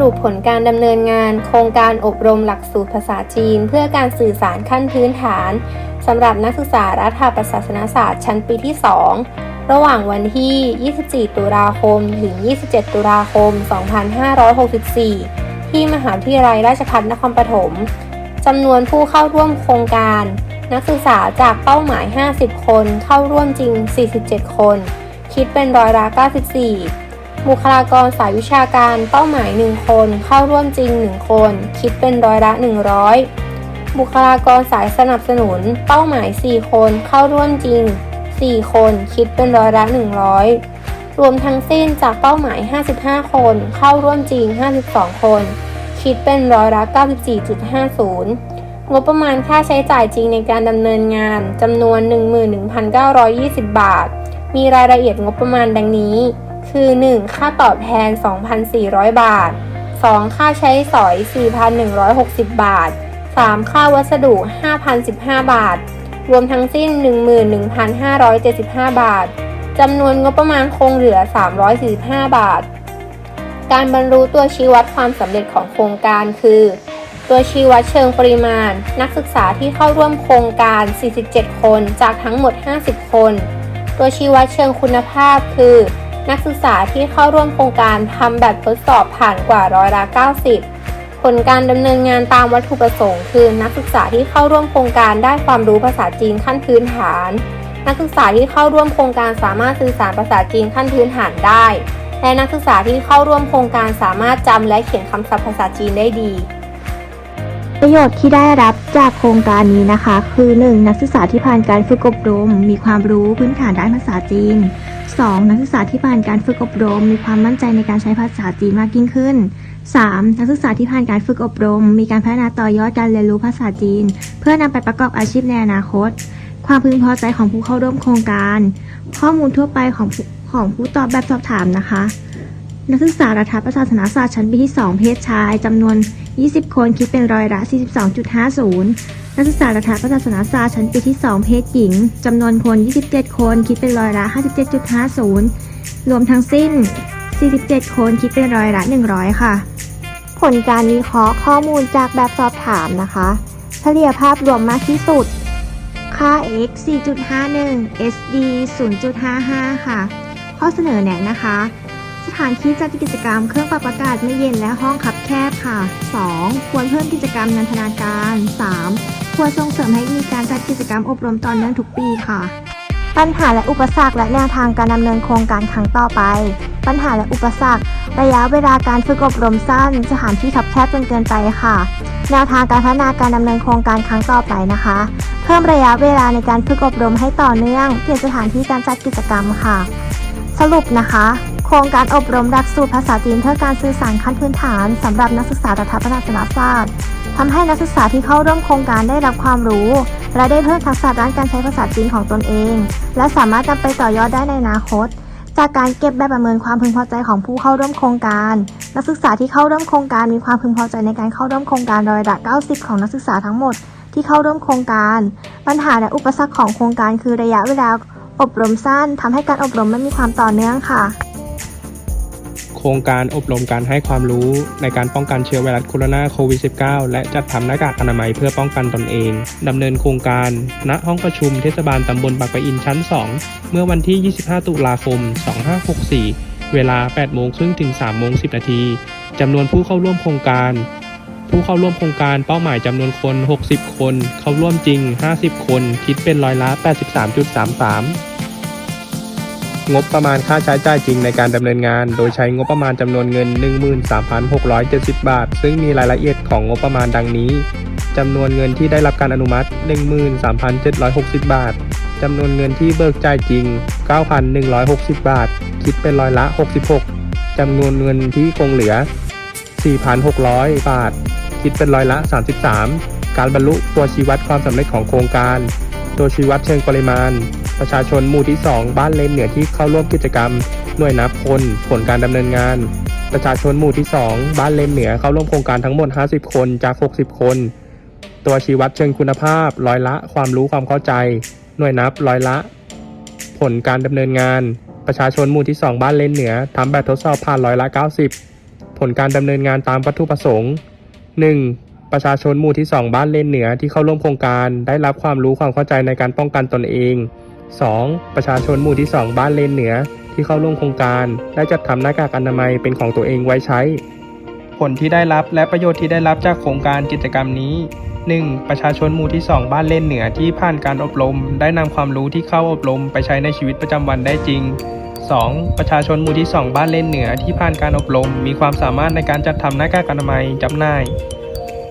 รุปผลการดำเนินงาน โครงการอบรมหลักสูตรภาษาจีน เพื่อการสื่อสารขั้นพื้นฐานสำหรับนักศึกษารัฐประศาสนศาสตร์ชั้นปีที่ 2 ระหว่างวันที่ 24 ตุลาคม ถึง 27 ตุลาคม 2564 ที่มหาวิทยาลัยราชภัฏนครปฐมจำนวนผู้เข้าร่วมโครงการ นักศึกษาจากเป้าหมาย 50 คน เข้าร่วมจริง 47 คน คิดเป็นร้อยละ 94 บุคลากรสายวิชาการเป้าหมาย 1 คน เข้าร่วมจริง 1 คน คิดเป็นร้อยละ 100 บุคลากรสายสนับสนุน เป้าหมาย 4 คนเข้าร่วมจริง 4 คน คิดเป็นร้อยละ 100 รวมทั้งสิ้นจากเป้าหมาย 55 คน เข้าร่วมจริง 52 คน คิดเป็นร้อยละ 94.50 งบประมาณค่าใช้จ่ายจริงในการดำเนินงานจำนวน 11,920 บาท มีรายละเอียดงบประมาณดังนี้ คือ 1. ค่าตอบแทน 2,400 บาท 2. ค่าใช้สอย 4,160 บาท 3. ค่าวัสดุ 5,015 บาท รวมทั้งสิ้น 11,575 บาทจำนวนงบประมาณคงเหลือ 345 บาท การบรรลุตัวชี้วัดความสำเร็จของโครงการคือ ตัวชี้วัดเชิงปริมาณ นักศึกษาที่เข้าร่วมโครงการ 47 คนจากทั้งหมด 50 คน ตัวชี้วัดเชิงคุณภาพคือ นักศึกษาที่เข้าร่วมโครงการทำแบบทดสอบผ่านกว่าร้อยละ 90 ผลการดำเนินงานตามวัตถุประสงค์ คือนักศึกษาที่เข้าร่วมโครงการได้ความรู้ภาษาจีนขั้นพื้นฐาน นักศึกษาที่เข้าร่วมโครงการสามารถสื่อสารภาษาจีนขั้นพื้นฐานได้ และนักศึกษาที่เข้าร่วมโครงการสามารถจำและเขียนคำศัพท์ภาษาจีนได้ดีประโยชน์ที่ได้รับจากโครงการนี้นะคะ คือ 1. นักศึกษาที่ผ่านการฝึกอบรม มีความรู้พื้นฐานด้านภาษาจีน 2. นักศึกษาที่ผ่านการฝึกอบรม มีความมั่นใจในการใช้ภาษาจีนมากยิ่งขึ้น 3. นักศึกษาที่ผ่านการฝึกอบรม มีการพัฒนาต่อยอดการเรียนรู้ภาษาจีน เพื่อนำไปประกอบอาชีพในอนาคต ความพึงพอใจของผู้เข้าร่วมโครงการ ข้อมูลทั่วไปของผู้ของผู้ตอบแบบสอบถามนะคะ นักศึกษารัฐประศาสนศาสตร์ชั้นปีที่ 2 เพศชายจำนวน 20 คนคิดเป็นร้อยละ 42.50 นักศึกษารัฐประศาสนศาสตร์ชั้นปีที่ 2 เพศหญิงจำนวนคน 27 คน คิดเป็นร้อยละ 57.50 รวมทั้งสิ้น 47 คน คิดเป็นร้อยละ 100 ค่ะ ผลการวิเคราะห์ข้อมูลจากแบบสอบถามนะคะ เฉลี่ยภาพรวมมากที่สุด ค่า x 4.51 sd 0.55 ค่ะ ข้อเสนอแนะนะคะสถานที่จัดกิจกรรมเครื่องปรับอากาศไม่เย็นและห้องคับแคบค่ะ 2. ควรเพิ่มกิจกรรมนันทนาการ 3. ควรส่งเสริมให้มีการจัดกิจกรรมอบรมต่อเนื่องทุกปีค่ะ ปัญหาและอุปสรรคและแนวทางการดำเนินโครงการครั้งต่อไป ปัญหาและอุปสรรค ระยะเวลาการฝึกอบรมสั้น สถานที่คับแคบจนเกินไปค่ะ แนวทางการพัฒนาการดำเนินโครงการครั้งต่อไปนะคะ เพิ่มระยะเวลาในการฝึกอบรมให้ต่อเนื่องเปลี่ยนสถานที่การจัดกิจกรรมค่ะ สรุปนะคะ โครงการอบรมหลักสูตรภาษาจีนเพื่อการสื่อสารขั้นพื้นฐานสำหรับนักศึกษาระดับประถมศึกษาศาสตร์ ทำให้นักศึกษาที่เข้าร่วมโครงการได้รับความรู้ และได้เพิ่มทักษะด้านการใช้ภาษาจีนของตนเอง และสามารถนำไปต่อยอดได้ในอนาคต จากการเก็บแบบประเมินความพึงพอใจของผู้เข้าร่วมโครงการ นักศึกษาที่เข้าร่วมโครงการมีความพึงพอใจในการเข้าร่วมโครงการร้อยละ90 ของนักศึกษาทั้งหมดที่เข้าร่วมโครงการ ปัญหาและอุปสรรคของโครงการคือระยะเวลาอบรมสั้นทำให้การอบรมไม่มีความต่อเนื่องค่ะ ครงการอบรมการให้ความรู้ในการป้องกันเชื้อไวรัสโคโรนาโควิด -19 และจัดทำหน้ากากอนามัยเพื่อป้องกันตนเอง ดำเนินโครงการ ณ ห้องประชุมเทศบาลตำบลปากปะอินชั้น 2 เมื่อวันที่ 25 ตุลาคม 2564 เวลา 8 โมงครึ่งถึง 3 โมง 10 นาที จำนวนผู้เข้าร่วมโครงการผู้เข้าร่วมโครงการเป้าหมายจำนวนคน 60 คน เข้าร่วมจริง 50 คน คิดเป็นร้อยละ 83.33 งบประมาณค่าใช้จ่ายจริงในการดำเนินงาน โดยใช้งบประมาณจำนวนเงิน 13,670 บาท ซึ่งมีรายละเอียดของงบประมาณดังนี้จำนวนเงินที่ได้รับการอนุมัติ 13,760 บาทจำนวนเงินที่เบิกจ่ายจริง 9,160 บาท คิดเป็นร้อยละ 66จำนวนเงินที่คงเหลือ 4,600 บาท คิดเป็นร้อยละ 33 การบรรลุตัวชี้วัดความสำเร็จของโครงการ ตัวชี้วัดเชิงปริมาณ ประชาชนหมู่ที่ 2 บ้านเลนเหนือที่เข้าร่วมกิจกรรม หน่วยนับคนผลการดำเนินงาน ประชาชนหมู่ที่ 2 บ้านเลนเหนือเข้าร่วมโครงการทั้งหมด 50 คนจาก 60 คน ตัวชี้วัดเชิงคุณภาพ ร้อยละ ความรู้ความเข้าใจ หน่วยนับร้อยละ ผลการดำเนินงาน ประชาชนหมู่ที่ 2 บ้านเลนเหนือทำแบบทดสอบผ่านร้อยละ 90 ผลการดำเนินงานตามวัตถุประสงค์ 1. ประชาชนหมู่ที่ 2 บ้านเลนเหนือที่เข้าร่วมโครงการ ได้รับความรู้ความเข้าใจในการป้องกันตนเอง 2. ประชาชนหมู่ที่ 2 บ้านเลนเหนือ ที่เข้าร่วมโครงการ ได้จัดทำหน้ากากอนามัยเป็นของตัวเองไว้ใช้ ผลที่ได้รับและประโยชน์ที่ได้รับจากโครงการกิจกรรมนี้ 1. ประชาชนหมู่ที่ 2 บ้านเลนเหนือที่ผ่านการอบรม ได้นำความรู้ที่เข้าอบรมไปใช้ในชีวิตประจำวันได้จริง 2. ประชาชนหมู่ที่ 2 บ้านเลนเหนือที่ผ่านการอบรม มีความสามารถในการจัดทำหน้ากากอนามัยจำหน่าย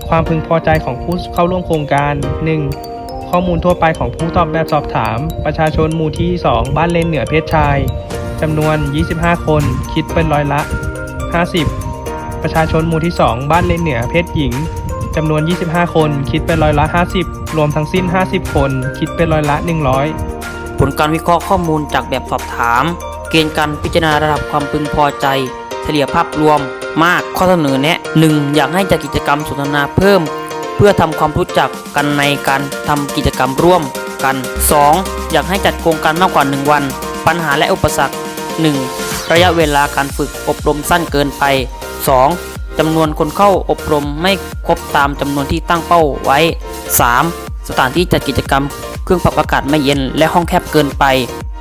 ความพึงพอใจของผู้เข้าร่วมโครงการ 1. ข้อมูลทั่วไปของผู้ตอบแบบสอบถาม ประชาชนหมู่ที่ 2 บ้านเลนเหนือเพศชายจำนวน 25 คน คิดเป็นร้อยละ 50 ประชาชนหมู่ที่ 2 บ้านเลนเหนือเพศหญิงจำนวน 25 คน คิดเป็นร้อยละ 50 รวมทั้งสิ้น 50 คน คิดเป็นร้อยละ 100 ผลการวิเคราะห์ข้อมูลจากแบบสอบถาม เกณฑ์การพิจารณาระดับความพึงพอใจ เฉลี่ยภาพรวมมากข้อเสนอแนะ 1. อยากให้จัดกิจกรรมสนทนาเพิ่ม เพื่อทำความรู้จักกันในการทำกิจกรรมร่วมกัน 2. อยากให้จัดโครงการมากกว่า 1 วัน ปัญหาและอุปสรรค 1. ระยะเวลาการฝึกอบรมสั้นเกินไป 2. จำนวนคนเข้าอบรมไม่ครบตามจำนวนที่ตั้งเป้าไว้ 3. สถานที่จัดกิจกรรม เครื่องปรับอากาศไม่เย็นและห้องแคบเกินไป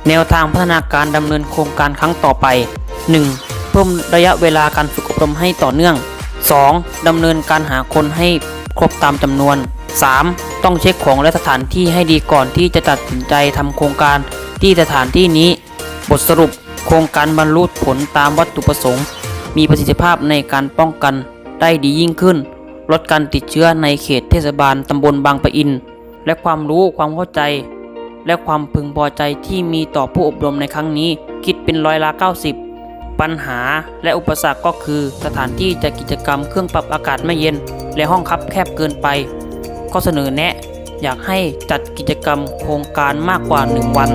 แนวทางพัฒนาการดำเนินโครงการครั้งต่อไป 1. เพิ่มระยะเวลาการฝึกอบรมให้ต่อเนื่อง 2. ดำเนินการหาคนให้ ครบตามจำนวน 3. ต้องเช็คของและสถานที่ให้ดีก่อนที่จะตัดสินใจทำโครงการที่สถานที่นี้ บทสรุปโครงการบรรลุผลตามวัตถุประสงค์ มีประสิทธิภาพในการป้องกันได้ดียิ่งขึ้น ลดการติดเชื้อในเขตเทศบาลตำบลบางปะอิน และความรู้ความเข้าใจ และความพึงพอใจที่มีต่อผู้อบรมในครั้งนี้ คิดเป็นร้อยละ 90 ปัญหาและอุปสรรคก็คือ สถานที่จัดกิจกรรมเครื่องปรับอากาศไม่เย็น และห้องคับแคบเกินไป ก็เสนอแนะ อยากให้จัดกิจกรรมโครงการมากกว่า 1 วัน